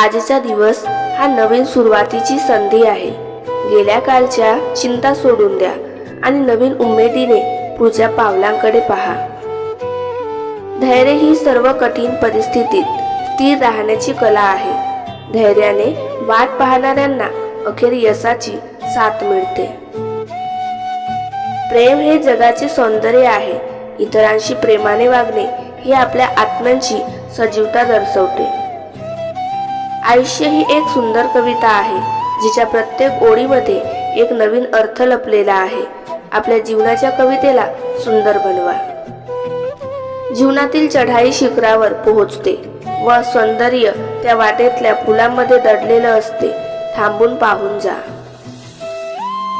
आजचा दिवस हा नवीन सुरुवातीची संधी आहे. गेल्या कालच्या चिंता सोडून द्या आणि नवीन उमेदीने पुढच्या पावलांकडे पहा. धैर्य ही सर्व कठीण परिस्थितीत स्थिर राहण्याची कला आहे. धैर्याने वाट पाहणाऱ्यांना अखेर यशाची साथ मिळते. प्रेम हे जगाचे सौंदर्य आहे. इतरांशी प्रेमाने वागणे हे आपल्या आत्म्यांची सजीवता दर्शवते. आयुष्य ही एक सुंदर कविता आहे जिच्या प्रत्येक ओळीमध्ये एक नवीन अर्थ लपलेला आहे. आपल्या जीवनाच्या कवितेला सुंदर बनवा. जीवनातील चढाई शिखरावर पोहोचते व सौंदर्य त्या वाटेतल्या फुलांमध्ये दडलेलं असते थांबून पाहून जा.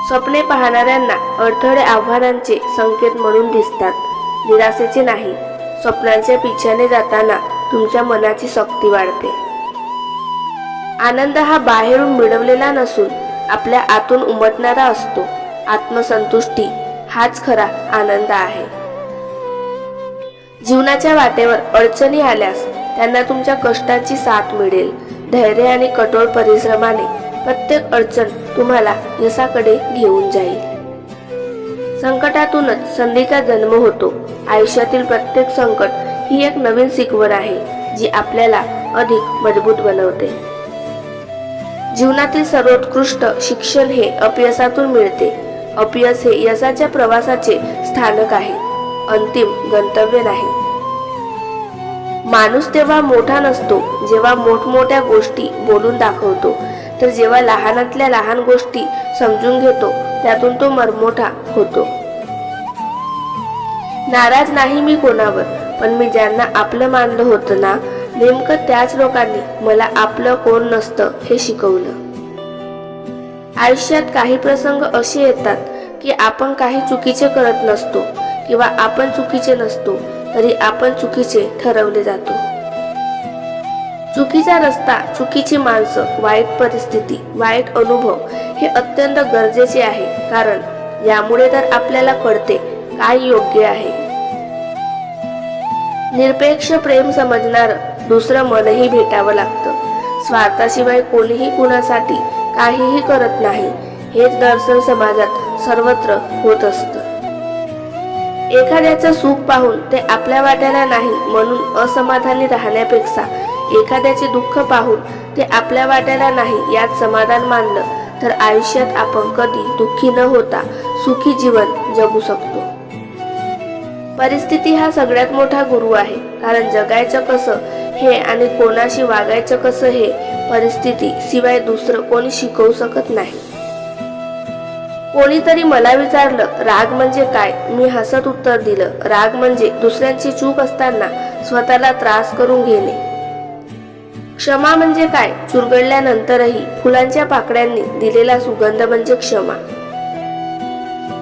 स्वप्ने पाहणाऱ्यांना अडथळे आव्हानांचे संकेत म्हणून दिसतात. निराशेचे नाही स्वप्नांच्या पिछाने जाताना तुमच्या मनाची शक्ती वाढते. आनंद हा बाहेरून मिळवलेला नसून आपल्या आतून उमटणारा असतो. आत्मसंतुष्टी हाच खरा आनंद आहे. जीवनाच्या वाटेवर अडचणी आल्यास त्यांना तुमच्या कष्टाची साथ मिळेल. धैर्य आणि कठोर परिश्रमाने प्रत्येक अडचण तुम्हाला यशाकडे घेऊन जाईल. संकटातूनच संधीचा जन्म होतो. आयुष्यातील प्रत्येक संकट ही एक नवीन शिकवण आहे जी आपल्याला अधिक मजबूत बनवते. जीवनातील सर्वोत्कृष्ट शिक्षण हे अपयशातून मिळते. अपयश हे यशाच्या प्रवासाचे स्थानक आहे. अंतिम गंतव्य नाही. माणूस तेव्हा मोठा नसतो जेव्हा मोठमोठ्या गोष्टी बोलून दाखवतो तर जेव्हा लहानातल्या लहान गोष्टी समजून घेतो त्यातून तो मरमोठा होतो. नाराज नाही मी कोणावर पण मी ज्यांना आपलं मानलं होतं ना नेमकं त्याच लोकांनी मला आपलं कोण नसतं हे शिकवलं. आयुष्यात काही प्रसंग असे येतात की आपण काही चुकीचे करत नसतो किंवा आपण चुकीचे नसतो तरी आपण चुकीचे ठरवले जातो. चुकीचा रस्ता चुकीची माणसं वाईट परिस्थिती वाईट अनुभव हे अत्यंत गरजेचे आहे कारण यामुळे तर आपल्याला कळते काय योग्य आहे. निरपेक्ष प्रेम समजणार दुसरं मनही भेटावं लागतं. स्वार्थाशिवाय कोणीही कुणासाठी काहीही करत नाही. हेच दर्शन समाजात सर्वत्र होत असतं. एखाद्याचं सुख पाहून ते आपल्या वाट्याला नाही म्हणून असमाधानी राहण्यापेक्षा एखाद्याचे दुःख पाहून ते आपल्या वाट्याला नाही यात समाधान मानलं तर आयुष्यात आपण कधी दुःखी न होता सुखी जीवन जगू शकतो. परिस्थिती हा सगळ्यात मोठा गुरु आहे. कारण जगायचं कसं हे आणि कोणाशी वागायचं कसं हे परिस्थिती शिवाय दुसरं कोणी शिकवू शकत नाही. कोणीतरी मला विचारलं राग म्हणजे काय? मी हसत उत्तर दिलं राग म्हणजे दुसऱ्यांची चूक असताना स्वतःला त्रास करून घेणे. क्षमा म्हणजे काय? चुरगळल्यानंतरही फुलांच्या पाकड्यांनी दिलेला सुगंध म्हणजे क्षमा.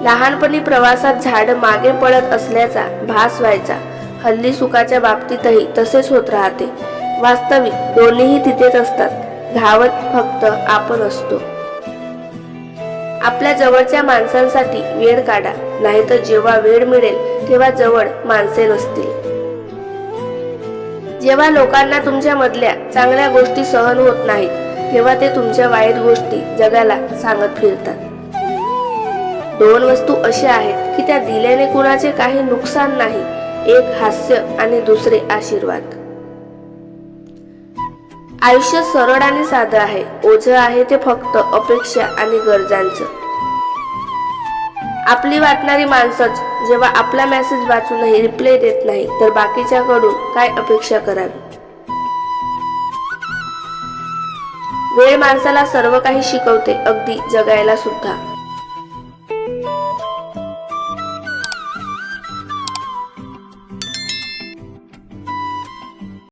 लहानपणी प्रवासात झाड मागे पडत असल्याचा भास व्हायचा. हल्ली सुखाच्या बाबतीतही तसेच होत राहते. वास्तविक दोन्हीही तिथेच असतात. धावत फक्त आपण असतो. आपल्या जवळच्या माणसांसाठी वेळ काढा. नाहीतर जेव्हा वेळ मिळेल तेव्हा जवळ माणसे नसतील. जेव्हा लोकांना तुमच्या मधल्या चांगल्या गोष्टी सहन होत नाहीत तेव्हा ते तुमच्या वाईट गोष्टी जगाला सांगत फिरतात. दोन वस्तू अशा आहेत की त्या दिल्याने कुणाचे काही नुकसान नाही एक हास्य आणि दुसरे आशीर्वाद. आयुष्य सरळ आणि साधं आहे ओझं आहे ते फक्त अपेक्षा आणि गरजांचं. आपली वाटणारी माणसंच जेव्हा आपला मेसेज वाचूनही रिप्लाय देत नाही तर बाकीच्याकडून काय अपेक्षा करावी? वेळ माणसाला सर्व काही शिकवते अगदी जगायला सुद्धा.